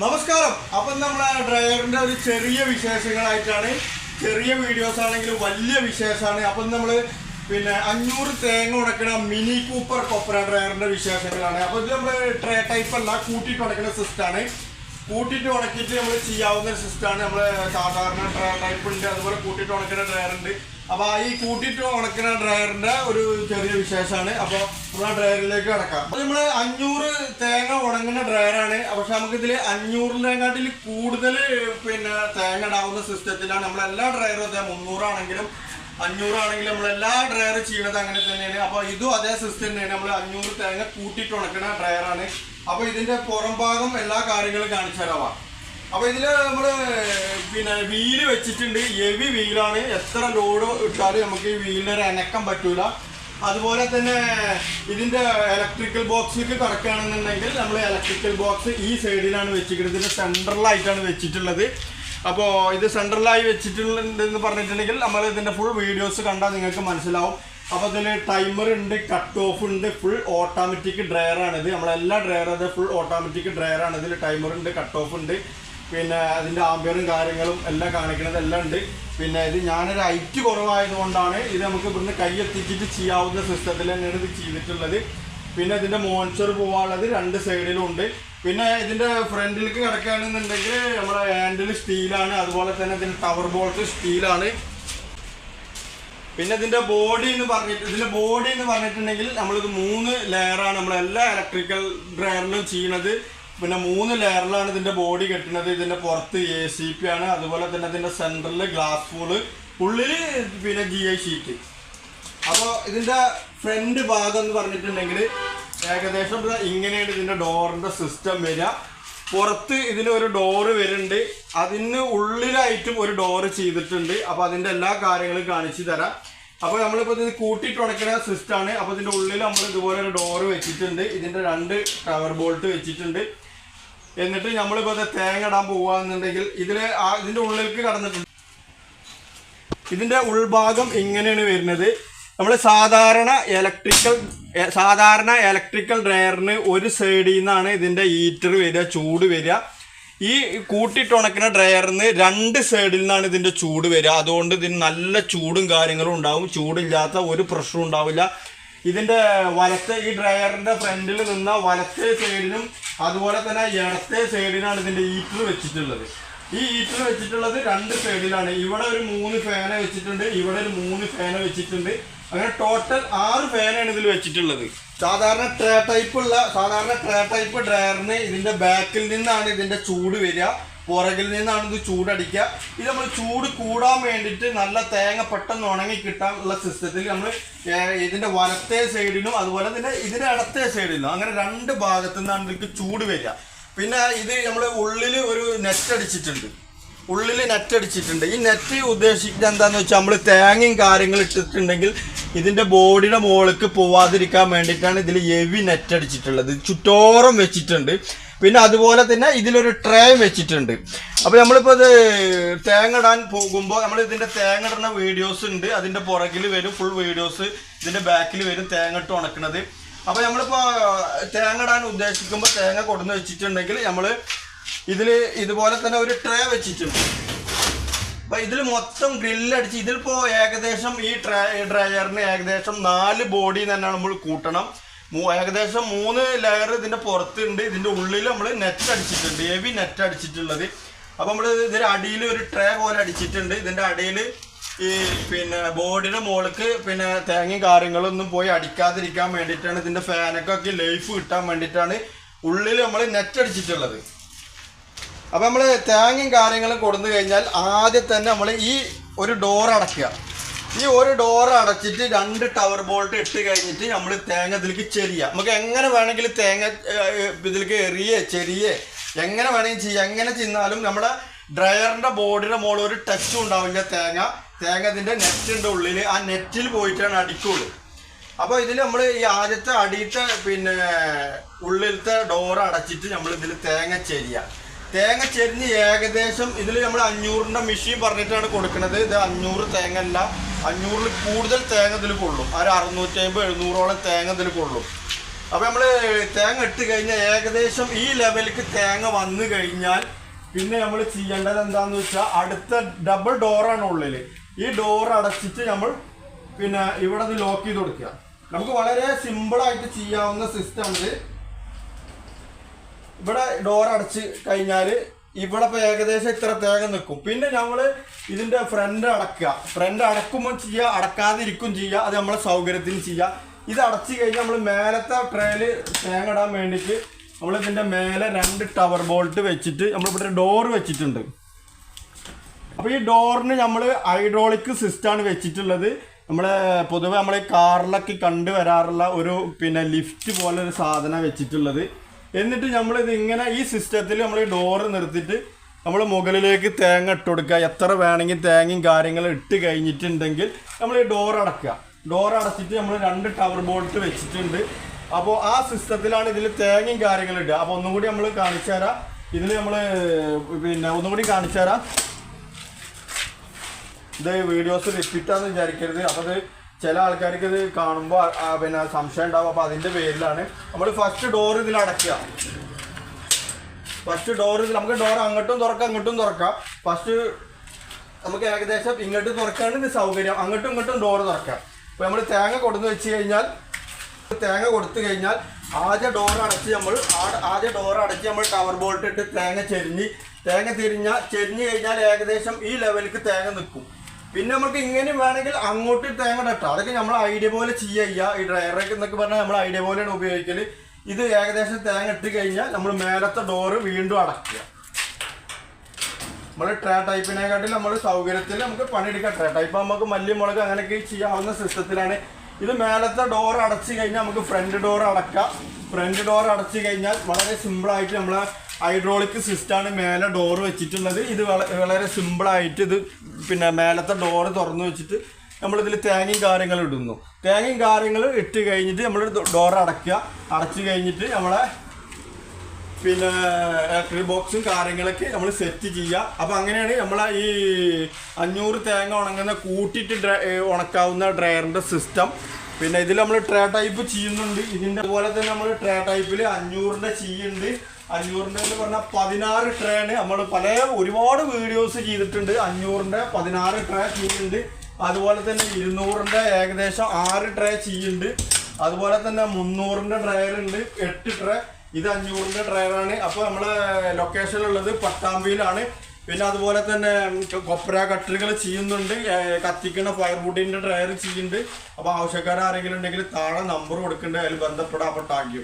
നമസ്കാരം. അപ്പം നമ്മുടെ ഡ്രൈവറിന്റെ ഒരു ചെറിയ വിശേഷങ്ങളായിട്ടാണ്. ചെറിയ വീഡിയോസ് ആണെങ്കിലും വലിയ വിശേഷമാണ്. അപ്പം നമ്മൾ പിന്നെ അഞ്ഞൂറ് തേങ്ങ ഉടക്കണ മിനി കൂപ്പർ കൊപ്പര ഡ്രൈവറിന്റെ വിശേഷങ്ങളാണ്. അപ്പോൾ ഇത് നമ്മൾ ട്രേ ടൈപ്പ് അല്ല കൂട്ടിയിട്ട് ഉടക്കുന്ന സിസ്റ്റമാണ് കൂട്ടിയിട്ട് ഉണക്കിയിട്ട് നമ്മൾ ചെയ്യാവുന്ന ഒരു സിസ്റ്റമാണ് നമ്മൾ സാധാരണ ട്രേ ടൈപ്പ് ഉണ്ട്. അതുപോലെ കൂട്ടിയിട്ട് ഉണക്കണ ഡ്രയർ ഉണ്ട്. അപ്പോൾ ഈ കൂട്ടിയിട്ട് ഉണക്കുന്ന ഡ്രയറിന്റെ ഒരു ചെറിയ വിശേഷമാണ്. അപ്പോൾ നമ്മൾ ഡ്രയറിലേക്ക് കിടക്കാം. അപ്പോൾ നമ്മൾ അഞ്ഞൂറ് തേങ്ങ ഉണങ്ങുന്ന ഡ്രയറാണ്. പക്ഷെ നമുക്ക് നമുക്കിതിൽ അഞ്ഞൂറിനെക്കാട്ടിൽ കൂടുതൽ പിന്നെ തേങ്ങ ഇടാവുന്ന സിസ്റ്റത്തിലാണ് നമ്മൾ എല്ലാ ഡ്രയറും അതെ മുന്നൂറാണെങ്കിലും അഞ്ഞൂറാണെങ്കിലും നമ്മൾ എല്ലാ ഡ്രയർ ചെയ്യണത് അങ്ങനെ തന്നെയാണ്. അപ്പോൾ ഇതും അതേ സിസ്റ്റം തന്നെയാണ്. നമ്മൾ അഞ്ഞൂറ് തേങ്ങ കൂട്ടിയിട്ട് ഉണക്കുന്ന ഡ്രയറാണ്. അപ്പോൾ ഇതിന്റെ പുറം ഭാഗം എല്ലാ കാര്യങ്ങളും കാണിച്ചു തരാവാം അപ്പൊ ഇതിൽ നമ്മൾ പിന്നെ വീൽ വെച്ചിട്ടുണ്ട്. ഹെവി വീലാണ്. എത്ര ലോഡ് ഇട്ടാലും നമുക്ക് ഈ വീലിന് ഒരു അനക്കം പറ്റൂല. അതുപോലെ തന്നെ ഇതിന്റെ ഇലക്ട്രിക്കൽ ബോക്സിലേക്ക് കടക്കുകയാണെന്നുണ്ടെങ്കിൽ നമ്മൾ ഇലക്ട്രിക്കൽ ബോക്സ് ഈ സൈഡിലാണ് വെച്ചിരിക്കുന്നത്. ഇതിന്റെ സെൻട്രലായിട്ടാണ് വെച്ചിട്ടുള്ളത്. അപ്പോൾ ഇത് സെൻട്രലായി വെച്ചിട്ടുണ്ടെന്ന് പറഞ്ഞിട്ടുണ്ടെങ്കിൽ നമ്മൾ ഇതിന്റെ ഫുൾ വീഡിയോസ് കണ്ടാൽ നിങ്ങൾക്ക് മനസ്സിലാവും. അപ്പോൾ ഇതിൽ ടൈമർ ഉണ്ട് കട്ട് ഓഫ് ഉണ്ട് ഫുൾ ഓട്ടോമാറ്റിക് ഇത് നമ്മളെല്ലാ ഡ്രയർ അത് ഫുൾ ഓട്ടോമാറ്റിക് ഡ്രയർ ആണ് ഇതിൽ ടൈമർ ഉണ്ട് കട്ട് ഓഫ് ഉണ്ട്. പിന്നെ അതിന്റെ ആംബിയറും കാര്യങ്ങളും എല്ലാം കാണിക്കുന്നത് എല്ലാം ഉണ്ട്. പിന്നെ ഇത് ഞാനൊരു ഹൈറ്റ് കുറവായതുകൊണ്ടാണ് ഇത് നമുക്ക് ഇവിടുന്ന് കൈ എത്തിച്ചിട്ട് ചെയ്യാവുന്ന സിസ്റ്റത്തിൽ തന്നെയാണ് ഇത് ചെയ്തിട്ടുള്ളത്. പിന്നെ ഇതിന്റെ മോൺസർ പോവാനുള്ളത് രണ്ട് സൈഡിലും ഉണ്ട്. പിന്നെ ഇതിന്റെ ഫ്രണ്ടിലേക്ക് കിടക്കുകയാണെന്നുണ്ടെങ്കിൽ നമ്മുടെ ഹാൻഡിൽ സ്റ്റീലാണ് അതുപോലെ തന്നെ ഇതിന്റെ ടവർ ബോൾസ് സ്റ്റീലാണ് പിന്നെ ഇതിന്റെ ബോഡി എന്ന് പറഞ്ഞിട്ട് ഇതിന്റെ ബോഡി എന്ന് പറഞ്ഞിട്ടുണ്ടെങ്കിൽ നമ്മളിത് മൂന്ന് ലെയറാണ് നമ്മൾ എല്ലാ ഇലക്ട്രിക്കൽ ഡ്രയറിലും ചെയ്യണത് പിന്നെ മൂന്ന് ലെയറിലാണ് ഇതിന്റെ ബോഡി കെട്ടുന്നത്. ഇതിന്റെ പുറത്ത് എ സി പി ആണ്. അതുപോലെ തന്നെ ഇതിന്റെ സെന്ററിൽ ഗ്ലാസ് ഫൂൾ ഉള്ളിൽ പിന്നെ ജി ഐ ഷീറ്റ് അപ്പോൾ ഇതിന്റെ ഫ്രണ്ട് ഭാഗം എന്ന് പറഞ്ഞിട്ടുണ്ടെങ്കിൽ ഏകദേശം ഇങ്ങനെയാണ് ഇതിന്റെ ഡോറിന്റെ സിസ്റ്റം വരിക പുറത്ത് ഇതിന് ഒരു ഡോറ് വരുന്നുണ്ട്. അതിന് ഉള്ളിലായിട്ടും ഒരു ഡോറ് ചെയ്തിട്ടുണ്ട്. അപ്പൊ അതിന്റെ എല്ലാ കാര്യങ്ങളും കാണിച്ചു തരാം. അപ്പൊ നമ്മളിപ്പോ ഇത് കൂട്ടിയിട്ട് ഉണക്കുന്ന സിസ്റ്റമാണ് അപ്പൊ ഇതിന്റെ ഉള്ളിൽ നമ്മൾ ഇതുപോലെ ഒരു ഡോറ് വെച്ചിട്ടുണ്ട്. ഇതിന്റെ രണ്ട് ടവർ ബോൾട്ട് വെച്ചിട്ടുണ്ട്. എന്നിട്ട് നമ്മളിപ്പോ തേങ്ങ ഇടാൻ പോവാന്നുണ്ടെങ്കിൽ ഇതിൽ ആ ഇതിന്റെ ഉള്ളിലേക്ക് കടന്നിട്ടുണ്ട്. ഇതിന്റെ ഉൾഭാഗം ഇങ്ങനെയാണ് വരുന്നത്. നമ്മൾ സാധാരണ ഇലക്ട്രിക്കൽ സാധാരണ ഇലക്ട്രിക്കൽ ഡ്രയറിന് ഒരു സൈഡിൽ നിന്നാണ് ഇതിന്റെ ഹീറ്റർ വരിക ചൂട് വരിക. ഈ കൂട്ടിട്ടുണക്കുന്ന ഡ്രയറിന് രണ്ട് സൈഡിൽ നിന്നാണ് ഇതിന്റെ ചൂട് വരിക. അതുകൊണ്ട് ഇതിന് നല്ല ചൂടും കാര്യങ്ങളും ഉണ്ടാവും. ചൂടില്ലാത്ത ഒരു പ്രഷറും ഉണ്ടാവില്ല. ഇതിന്റെ വലത്തെ ഈ ഡ്രയറിന്റെ ഫ്രണ്ടിൽ നിന്ന വലത്തെ സൈഡിലും അതുപോലെ തന്നെ ഇടത്തെ സൈഡിലാണ് ഇതിന്റെ ഹീറ്റർ വെച്ചിട്ടുള്ളത്. ഈ ഹീറ്റർ വെച്ചിട്ടുള്ളത് രണ്ട് സൈഡിലാണ്. ഇവിടെ ഒരു മൂന്ന് ഫാന വെച്ചിട്ടുണ്ട്. ഇവിടെ ഒരു മൂന്ന് ഫാന വെച്ചിട്ടുണ്ട്. അങ്ങനെ ടോട്ടൽ ആറ് ഫാനാണ് ഇതിൽ വെച്ചിട്ടുള്ളത്. സാധാരണ ട്രേ ടൈപ്പ് ഉള്ള സാധാരണ ട്രേ ടൈപ്പ് ഡ്രയറിന് ഇതിന്റെ ബാക്കിൽ നിന്നാണ് ഇതിന്റെ ചൂട് വരിക. പുറകിൽ നിന്നാണ് ഇത് ചൂടടിക്കുക. ഇത് നമ്മൾ ചൂട് കൂടാൻ വേണ്ടിയിട്ട് നല്ല തേങ്ങ പെട്ടെന്ന് ഉണങ്ങി കിട്ടാൻ ഉള്ള സിസ്റ്റത്തിൽ നമ്മൾ ഇതിന്റെ വലത്തെ സൈഡിനും അതുപോലെ തന്നെ ഇതിന്റെ ഇടത്തെ സൈഡിലും അങ്ങനെ രണ്ട് ഭാഗത്തു നിന്നാണ് ഇതിലേക്ക് ചൂട് വരിക. പിന്നെ ഇത് നമ്മൾ ഉള്ളിൽ ഒരു നെറ്റ് അടിച്ചിട്ടുണ്ട്. ഉള്ളിൽ നെറ്റ് അടിച്ചിട്ടുണ്ട്. ഈ നെറ്റ് ഉദ്ദേശിക്കുന്നത് എന്താണെന്ന് വെച്ചാൽ നമ്മൾ തേങ്ങയും കാര്യങ്ങൾ ഇട്ടിട്ടുണ്ടെങ്കിൽ ഇതിന്റെ ബോഡിയുടെ മുകളിലേക്ക് പോവാതിരിക്കാൻ വേണ്ടിയിട്ടാണ് ഇതിൽ എവി നെറ്റ് അടിച്ചിട്ടുള്ളത്. ചുറ്റോറം വെച്ചിട്ടുണ്ട്. പിന്നെ അതുപോലെ തന്നെ ഇതിലൊരു ട്രേ വെച്ചിട്ടുണ്ട്. അപ്പോൾ നമ്മളിപ്പോൾ ഇത് തേങ്ങ ഇടാൻ പോകുമ്പോൾ നമ്മൾ ഇതിന്റെ തേങ്ങ ഇടുന്ന വീഡിയോസ് ഉണ്ട്. അതിന്റെ പുറകിൽ വരും. ഫുൾ വീഡിയോസ് ഇതിന്റെ ബാക്കിൽ വരും. തേങ്ങ ഇട്ട് ഉണക്കുന്നത് അപ്പോൾ നമ്മളിപ്പോൾ തേങ്ങ ഇടാൻ ഉദ്ദേശിക്കുമ്പോൾ തേങ്ങ കൊടുന്ന് വെച്ചിട്ടുണ്ടെങ്കിൽ നമ്മൾ ഇതിൽ ഇതുപോലെ തന്നെ ഒരു ട്രേ വെച്ചിട്ടുണ്ട്. അപ്പൊ ഇതിൽ മൊത്തം ഗ്രില്ലടിച്ച് ഇതിലിപ്പോ ഏകദേശം ഈ ട്രേ ഡ്രയറിന് ഏകദേശം നാല് ബോഡി തന്നെയാണ് നമ്മൾ കൂട്ടണം. ഏകദേശം മൂന്ന് ലെയർ ഇതിന്റെ പുറത്തുണ്ട്. ഇതിന്റെ ഉള്ളിൽ നമ്മൾ നെറ്റ് അടിച്ചിട്ടുണ്ട്. ഹെവി നെറ്റ് അടിച്ചിട്ടുള്ളത്. അപ്പൊ നമ്മൾ ഇതിന്റെ അടിയിൽ ഒരു ട്രേ പോലെ അടിച്ചിട്ടുണ്ട്. ഇതിന്റെ അടിയിൽ ഈ പിന്നെ ബോഡിയുടെ മുകൾക്ക് പിന്നെ തേങ്ങയും കാര്യങ്ങളൊന്നും പോയി അടിക്കാതിരിക്കാൻ വേണ്ടിയിട്ടാണ്. ഇതിന്റെ ഫാനൊക്കെ ലൈഫ് കിട്ടാൻ വേണ്ടിയിട്ടാണ് ഉള്ളിൽ നമ്മൾ നെറ്റ് അടിച്ചിട്ടുള്ളത്. അപ്പൊ നമ്മൾ തേങ്ങയും കാര്യങ്ങളും കൊടുന്നു കഴിഞ്ഞാൽ ആദ്യം തന്നെ നമ്മൾ ഈ ഒരു ഡോർ അടയ്ക്കുക. ഈ ഒരു ഡോർ അടച്ചിട്ട് രണ്ട് ടവർ ബോൾട്ട് ഇട്ട് കഴിഞ്ഞിട്ട് നമ്മൾ തേങ്ങ ഇതിലേക്ക് ചെറിയ നമുക്ക് എങ്ങനെ വേണമെങ്കിലും തേങ്ങ ഇതിലേക്ക് എറിയേ ചെരിയേ. എങ്ങനെ വേണമെങ്കിലും ചെയ്യാം. എങ്ങനെ ചെന്നാലും നമ്മുടെ ഡ്രയറിന്റെ ബോർഡിന്റെ മുകളിൽ ഒരു ടച്ചും ഉണ്ടാവില്ല തേങ്ങ. തേങ്ങ ഇതിന്റെ നെറ്റിന്റെ ഉള്ളിൽ ആ നെറ്റിൽ പോയിട്ടാണ് അടിക്കുള്ളൂ. അപ്പോൾ ഇതിൽ നമ്മൾ ഈ ആദ്യത്തെ അടിയത്തെ പിന്നെ ഉള്ളിലത്തെ ഡോർ അടച്ചിട്ട് നമ്മൾ ഇതിൽ തേങ്ങ ചെരിയ. തേങ്ങ ചെരിഞ്ഞ് ഏകദേശം ഇതിൽ നമ്മൾ അഞ്ഞൂറിന്റെ മെഷീൻ പറഞ്ഞിട്ടാണ് കൊടുക്കുന്നത് ഇത് അഞ്ഞൂറ് തേങ്ങ അല്ല അഞ്ഞൂറിൽ കൂടുതൽ തേങ്ങ ഇതിൽ കൊള്ളും. ഒരു അറുന്നൂറ്റി അമ്പത് എഴുന്നൂറോളം തേങ്ങ ഇതിൽ കൊള്ളും. അപ്പോൾ നമ്മൾ തേങ്ങ ഇട്ട് കഴിഞ്ഞാൽ ഏകദേശം ഈ ലെവലിലേക്ക് തേങ്ങ വന്നു കഴിഞ്ഞാൽ പിന്നെ നമ്മൾ ചെയ്യേണ്ടത് എന്താണെന്ന് വെച്ചാൽ അടുത്ത ഡബിൾ ഡോറാണ് ഉള്ളിൽ ഈ ഡോർ അടച്ചിട്ട് നമ്മൾ പിന്നെ ഇവിടെ നിന്ന് ലോക്ക് ചെയ്ത് കൊടുക്കുക. നമുക്ക് വളരെ സിമ്പിളായിട്ട് ചെയ്യാവുന്ന സിസ്റ്റം ഇത്. ഇവിടെ ഡോർ അടച്ച് കഴിഞ്ഞാൽ ഇവിടെ ഇപ്പൊ ഏകദേശം ഇത്ര തേങ്ങ നിൽക്കും. പിന്നെ നമ്മൾ ഇതിന്റെ ഫ്രണ്ട് അടക്കുക. ഫ്രണ്ട് അടക്കുമ്പോൾ ചെയ്യുക അടക്കാതിരിക്കും ചെയ്യുക അത് നമ്മളെ സൗകര്യത്തിന് ചെയ്യുക ഇത് അടച്ചു കഴിഞ്ഞാൽ നമ്മൾ മേലത്തെ ട്രേൽ തേങ്ങ ഇടാൻ വേണ്ടിയിട്ട് നമ്മൾ ഇതിന്റെ മേലെ രണ്ട് ടവർ ബോൾട്ട് വെച്ചിട്ട് നമ്മളിവിടെ ഡോർ വെച്ചിട്ടുണ്ട്. അപ്പോൾ ഈ ഡോറിന് നമ്മൾ ഹൈഡ്രോളിക് സിസ്റ്റമാണ് വെച്ചിട്ടുള്ളത്. നമ്മളെ പൊതുവെ നമ്മളെ കാറിലൊക്കെ കണ്ടുവരാറുള്ള ഒരു പിന്നെ ലിഫ്റ്റ് പോലെ ഒരു സാധനം വെച്ചിട്ടുള്ളത്. എന്നിട്ട് നമ്മൾ ഇത് ഇങ്ങനെ ഈ സിസ്റ്റത്തിൽ നമ്മൾ ഈ ഡോറ് നിർത്തിയിട്ട് നമ്മൾ മുകളിലേക്ക് തേങ്ങ ഇട്ട് കൊടുക്കുക. എത്ര വേണമെങ്കിൽ തേങ്ങയും കാര്യങ്ങളും ഇട്ട് കഴിഞ്ഞിട്ടുണ്ടെങ്കിൽ നമ്മൾ ഈ ഡോർ അടക്കുക ഡോർ അടച്ചിട്ട് നമ്മൾ രണ്ട് ടവർ ബോൾട്ട് വെച്ചിട്ടുണ്ട്. അപ്പോൾ ആ സിസ്റ്റത്തിലാണ് ഇതിൽ തേങ്ങയും കാര്യങ്ങളും ഇടുക. അപ്പോൾ ഒന്നും കൂടി നമ്മൾ കാണിച്ചു തരാം. ഇതിൽ നമ്മൾ പിന്നെ ഒന്നും കൂടി കാണിച്ചു തരാം. ഇത് വീഡിയോസ് റിപ്പീറ്റാന്ന് വിചാരിക്കരുത്. അപ്പോൾ അത് ചില ആൾക്കാർക്ക് ഇത് കാണുമ്പോൾ പിന്നെ സംശയം ഉണ്ടാവും. അപ്പോൾ അതിന്റെ പേരിലാണ് നമ്മൾ ഫസ്റ്റ് ഡോർ ഇതിൽ അടയ്ക്കുക. ഫസ്റ്റ് ഡോർ ഇതിൽ നമുക്ക് ഡോർ അങ്ങോട്ടും തുറക്കാം അങ്ങോട്ടും തുറക്കാം. ഫസ്റ്റ് നമുക്ക് ഏകദേശം ഇങ്ങോട്ട് തുറക്കാണ് ഇത് സൗകര്യം. അങ്ങോട്ടും ഇങ്ങോട്ടും ഡോർ തുറക്കാം. അപ്പോൾ നമ്മൾ തേങ്ങ കൊടുന്ന് വെച്ച് കഴിഞ്ഞാൽ തേങ്ങ കൊടുത്തു കഴിഞ്ഞാൽ ആദ്യ ഡോർ അടച്ച് നമ്മൾ ആദ്യ ഡോർ അടച്ച് നമ്മൾ ടവർ ബോൾട്ട് ഇട്ട് തേങ്ങ ചെരിഞ്ഞ് തേങ്ങ തിരിഞ്ഞ ചെരിഞ്ഞ് കഴിഞ്ഞാൽ ഏകദേശം ഈ ലെവലിക്ക് തേങ്ങ നിൽക്കും. പിന്നെ നമുക്ക് ഇങ്ങനെ വേണമെങ്കിൽ അങ്ങോട്ട് തേങ്ങ ഇട്ടാം അതൊക്കെ നമ്മൾ ഐഡിയ പോലെ ചെയ്യുക ഈ ഡ്രയറൊക്കെ എന്നൊക്കെ പറഞ്ഞാൽ നമ്മൾ ഐഡിയ പോലെയാണ് ഉപയോഗിക്കൽ ഇത് ഏകദേശം തേങ്ങ ഇട്ട് കഴിഞ്ഞാൽ നമ്മൾ മേലത്തെ ഡോറ് വീണ്ടും അടയ്ക്കുക. നമ്മൾ ട്രേ ടൈപ്പിനെക്കാട്ടിൽ നമ്മൾ സൗകര്യത്തിൽ നമുക്ക് പണിയെടുക്കാം. ട്രേ ടൈപ്പ് നമുക്ക് മല്ലി മുളക് അങ്ങനെയൊക്കെ ചെയ്യാവുന്ന സിസ്റ്റത്തിലാണ്. ഇത് മേലത്തെ ഡോർ അടച്ചു കഴിഞ്ഞാൽ നമുക്ക് ഫ്രണ്ട് ഡോർ അടക്കാം ഫ്രണ്ട് ഡോർ അടച്ചു കഴിഞ്ഞാൽ വളരെ സിമ്പിളായിട്ട് നമ്മളെ ഹൈഡ്രോളിക് സിസ്റ്റാണ് മേലെ ഡോർ വെച്ചിട്ടുള്ളത്. ഇത് വളരെ സിമ്പിളായിട്ട് ഇത് പിന്നെ മേലത്തെ ഡോർ തുറന്നു വെച്ചിട്ട് നമ്മളിതിൽ തേങ്ങയും കാര്യങ്ങളും ഇടുന്നു. തേങ്ങയും കാര്യങ്ങളും ഇട്ട് കഴിഞ്ഞിട്ട് നമ്മൾ ഡോർ അടയ്ക്കുക. അടച്ചു കഴിഞ്ഞിട്ട് നമ്മളെ പിന്നെ ഇലക്ട്രിക് ബോക്സും കാര്യങ്ങളൊക്കെ നമ്മൾ സെറ്റ് ചെയ്യുക. അപ്പോൾ അങ്ങനെയാണ് നമ്മളെ ഈ അഞ്ഞൂറ് തേങ്ങ ഉണങ്ങുന്ന കൂട്ടിയിട്ട് ഉണക്കാവുന്ന ഡ്രയറിന്റെ സിസ്റ്റം പിന്നെ ഇതിൽ നമ്മൾ ട്രേ ടൈപ്പ് ചെയ്യുന്നുണ്ട്. ഇതിന്റെ പോലെ തന്നെ നമ്മൾ ട്രേ ടൈപ്പിൽ അഞ്ഞൂറിന്റെ ചെയ്യുന്നുണ്ട് അഞ്ഞൂറിന്റെ എന്ന് പറഞ്ഞാൽ പതിനാറ് ട്രേണ് നമ്മൾ പല ഒരുപാട് വീഡിയോസ് ചെയ്തിട്ടുണ്ട്. അഞ്ഞൂറിന്റെ പതിനാറ് ട്രേ ചെയ്യുന്നുണ്ട് അതുപോലെ തന്നെ ഇരുന്നൂറിന്റെ ഏകദേശം ആറ് ട്രേ ചെയ്യുന്നുണ്ട് അതുപോലെ തന്നെ മുന്നൂറിന്റെ ട്രയറുണ്ട് എട്ട് ട്രേ ഇത് അഞ്ഞൂറിന്റെ ട്രയലാണ് അപ്പോൾ നമ്മളെ ലൊക്കേഷൻ ഉള്ളത് പട്ടാമ്പിയിലാണ്. പിന്നെ അതുപോലെ തന്നെ കൊപ്ര കട്ടറുകൾ ചെയ്യുന്നുണ്ട്. കത്തിക്കുന്ന ഫയർവുഡിന്റെ ഡ്രയർ ചെയ്യുന്നുണ്ട്. അപ്പോൾ ആവശ്യക്കാർ ആരെങ്കിലും ഉണ്ടെങ്കിൽ താഴെ നമ്പർ കൊടുക്കേണ്ട. അതിൽ ബന്ധപ്പെടാം അപ്പോൾ ടാങ്ക് യു